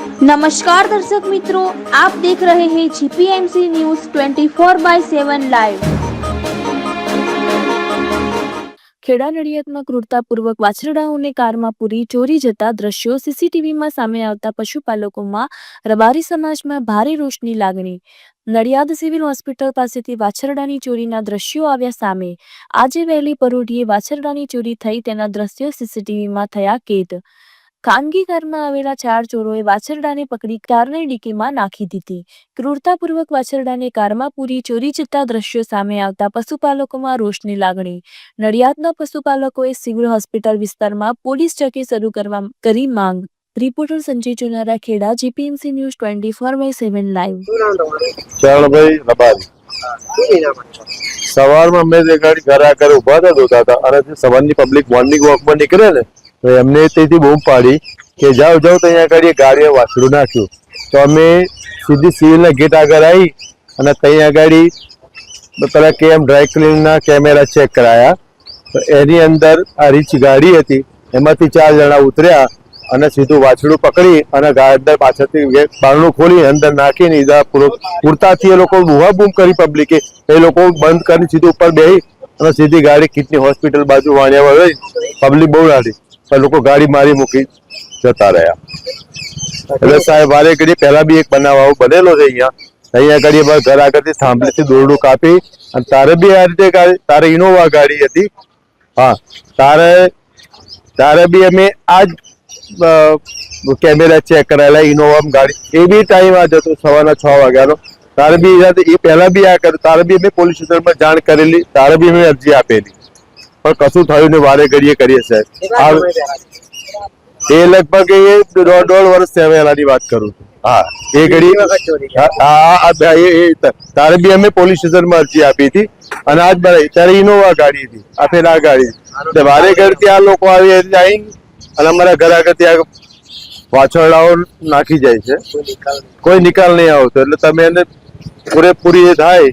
નમસ્કાર દર્શક મિત્રો, આપ દેખ રહે હે GPMC news 24 by 7 live Kheda નડિયાદમાં ક્રૂરતાપૂર્વક વાછરડાઓને કારમાં પૂરી ચોરી જતા દ્રશ્યો સીસીટીવીમાં સામે આવતા પશુપાલકોમાં રબારી સમાજમાં ભારે રોષની લાગણી. નડિયાદ સિવિલ હોસ્પિટલ પાસેથી વાછરડાની ચોરીના દ્રશ્યો આવ્યા સામે. આજે વહેલી પરોઢીએ વાછરડાની ચોરી થઈ તેના દ્રશ્યો સીસીટીવીમાં થયા કેદ. ખાનગી કારમાં આવેલા ચાર ચોરોએ વાછરડાને પકડી કારને ડીકીમાં નાખી દીધી. ક્રૂરતાપૂર્વક વાછરડાને કારમાં પૂરી ચોરી જતા દ્રશ્યો સામે આવતા પશુપાલકોમાં રોષની લાગણી. નડિયાદના પશુપાલકોએ સિવિલ હોસ્પિટલ વિસ્તારમાં પોલીસ ચોકી શરૂ કરવા કરી માંગ. Reporter Sanjay Chunara Kheda GPMC news twenty four by seven live. શું નામ તમારું? ચરણભાઈ રબારી. શું ઇનામ આપો? સવારમાં અમે જે ગાડી ઘર આગળ ઊભા હતા હતા. અને સવારની પબ્લિક મોર્નિંગ વોકમાં નીકળે ને તો એમને તેથી બૂમ પાડી કે જાઓ જાઓ, તો અહીંયા આગળ ગાડીએ વાછડું નાખ્યું. તો અમે સીધી સિવિલના ગેટ આગળ આવી અને ત્યાં આગળ પેલા કેમ ડ્રાય ક્લીનના કેમેરા ચેક કરાયા. તો એની અંદર આ રીચ ગાડી હતી, એમાંથી ચાર જણા ઉતર્યા અને સીધું વાછડું પકડી અને અંદર પાછળથી બારણું ખોલી અંદર નાખીને ઈદા પૂરતાથી એ લોકો બુહા બૂમ કરી પબ્લિકે એ. લોકો બંધ કરીને સીધું ઉપર બેસી અને સીધી ગાડી કિડની હોસ્પિટલ બાજુ વાણિયા વળી પબ્લિક બહુ નાડી પણ લોકો ગાડી મારી મૂકી જતા રહ્યા. એટલે સાહેબ વારે ઘડી પહેલા બી એક બનાવ આવો બનેલો છે અહીંયા. અહીંયા આગળ એ ઘર આગળથી થાંભલીથી દોરડું કાપી અને તારે બી આ રીતે તારે ઇનોવા ગાડી હતી. હા, તારે તારે બી અમે આ જ કેમેરા ચેક કરાયેલા ઇનોવા ગાડી. એ બી ટાઈમ આ જતો સવારના છ વાગ્યાનો. તારે બી એ પહેલા બી આ તારે બી અમે પોલીસ સ્ટેશનમાં જાણ કરેલી, તારે બી અમે અરજી આપેલી. પણ કશું થયું ને વારે ઘડીએ કરીએ સાહેબ? એ લગભગ એ દોઢ દોઢ વર્ષ પહેલાની વાત કરું છું હા એ ઘડી? હા, તારે બી અમે પોલીસ સ્ટેશનમાં અરજી આપી હતી અને આજ બરાબર ત્યારે ઇનોવા ગાડી હતી આ ફેર આ ગાડી વારે ઘર ત્યાં લોકો આવી આવી અને અમારા ઘર આગળ ત્યાં વાછરડાઓ નાખી જાય છે કોઈ નિકાલ નહીં. આવતો એટલે તમે એને પૂરેપૂરી એ થાય?